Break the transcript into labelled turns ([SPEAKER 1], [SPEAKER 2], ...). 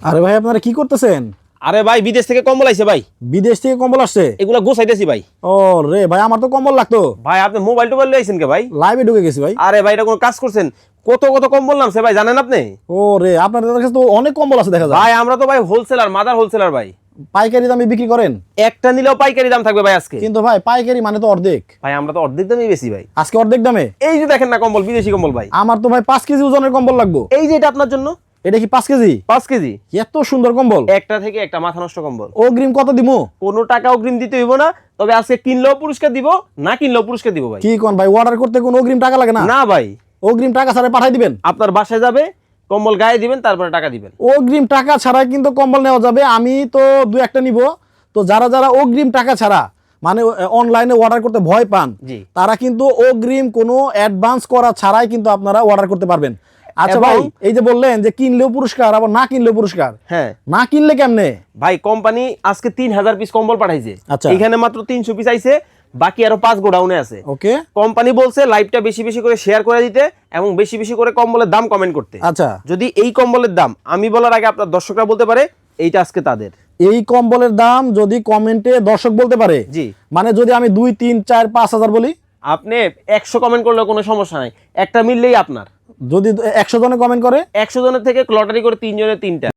[SPEAKER 1] আরে ভাই আপনারা কি করতেছেন?
[SPEAKER 2] আরে ভাই বিদেশ থেকে কম্বল আইছে ভাই।
[SPEAKER 1] বিদেশ থেকে কম্বল আসছে?
[SPEAKER 2] এগুলা গোছাইতেছি ভাই।
[SPEAKER 1] ও রে ভাই আমার তো কম্বল লাগতো।
[SPEAKER 2] ভাই আপনি মোবাইল টোবাইল লইছেন কে ভাই?
[SPEAKER 1] লাইভে ঢুকে গেছি ভাই।
[SPEAKER 2] আরে ভাই এটা কোনো কাজ করছেন? কত কত কম্বল নামছে ভাই জানেন আপনি?
[SPEAKER 1] ও রে আপনাদের কাছে তো অনেক কম্বল আছে দেখা যায়।
[SPEAKER 2] ভাই আমরা তো ভাই হোলসেলার মাদার হোলসেলার ভাই।
[SPEAKER 1] পাইকারি দামে বিক্রি করেন?
[SPEAKER 2] একটা নিলেও পাইকারি দাম থাকবে ভাই আজকে।
[SPEAKER 1] কিন্তু ভাই পাইকারি মানে তো অর্ধেক।
[SPEAKER 2] ভাই আমরা তো অর্ধেক দামই বেশি ভাই।
[SPEAKER 1] আজকে অর্ধেক দামে?
[SPEAKER 2] এই যে দেখেন না কম্বল বিদেশি কম্বল ভাই।
[SPEAKER 1] আমার তো ভাই পাঁচ কেজি ওজনের কম্বল লাগবে।
[SPEAKER 2] এই যে এটা আপনার জন্য?
[SPEAKER 1] এটা কি পাঁচ কেজি?
[SPEAKER 2] পাঁচ কেজি।
[SPEAKER 1] এত সুন্দর কম্বল।
[SPEAKER 2] একটা থেকে একটা মাথা নষ্ট কম্বল।
[SPEAKER 1] অগ্রিম কত দিমু?
[SPEAKER 2] কোনো টাকা অগ্রিম দিতে হইব না তবে আজকে কিনলেও পুরস্কার দিব না কিনলেও পুরস্কার দিব ভাই।
[SPEAKER 1] কি কোন ভাই অর্ডার করতে কোনো অগ্রিম টাকা লাগে না?
[SPEAKER 2] না ভাই।
[SPEAKER 1] অগ্রিম টাকা ছাড়া পাঠাই দিবেন?
[SPEAKER 2] আপনার বাসায় যাবে কম্বল গায়ে দিবেন তারপরে টাকা দিবেন।
[SPEAKER 1] অগ্রিম টাকা ছাড়াই কিন্তু কম্বল নেওয়া যাবে আমি তো দু একটা নিব। তো যারা যারা অগ্রিম টাকা ছাড়া মানে অনলাইনে অর্ডার করতে ভয় পান তারা কিন্তু অগ্রিম কোনো অ্যাডভান্স করা ছাড়াই কিন্তু আপনারা অর্ডার করতে পারবেন। আচ্ছা ভাই এই যে বললেন যে কিনলেও পুরস্কার আবার না কিনলেও পুরস্কার
[SPEAKER 2] হ্যাঁ।
[SPEAKER 1] না কিনলে কেমনে?
[SPEAKER 2] ভাই কোম্পানি আজকে তিন হাজার পিস কম্বল পাঠাইছে।
[SPEAKER 1] আচ্ছা।
[SPEAKER 2] এখানে মাত্র তিনশো পিস আইছে বাকি আরও পাঁচ গোডাউনে আছে।
[SPEAKER 1] ওকে।
[SPEAKER 2] কোম্পানি বলছে লাইভটা বেশি বেশি করে শেয়ার করে দিতে এবং বেশি বেশি করে কম্বলের দাম কমেন্ট করতে।
[SPEAKER 1] আচ্ছা।
[SPEAKER 2] যদি এই কম্বলের দাম আমি বলার আগে আপনার দর্শকরা বলতে পারে এইটা আজকে তাদের।
[SPEAKER 1] এই কম্বলের দাম যদি কমেন্টে দর্শক বলতে পারে
[SPEAKER 2] জি।
[SPEAKER 1] মানে যদি আমি দুই তিন চার পাঁচ হাজার বলি?
[SPEAKER 2] আপনি একশো কমেন্ট করলে কোনো সমস্যা নাই। একটা মিললেই আপনার।
[SPEAKER 1] যদি একশো জনে কমেন্ট করে?
[SPEAKER 2] একশো জনের থেকে লটারি করে তিনজনের তিনটা।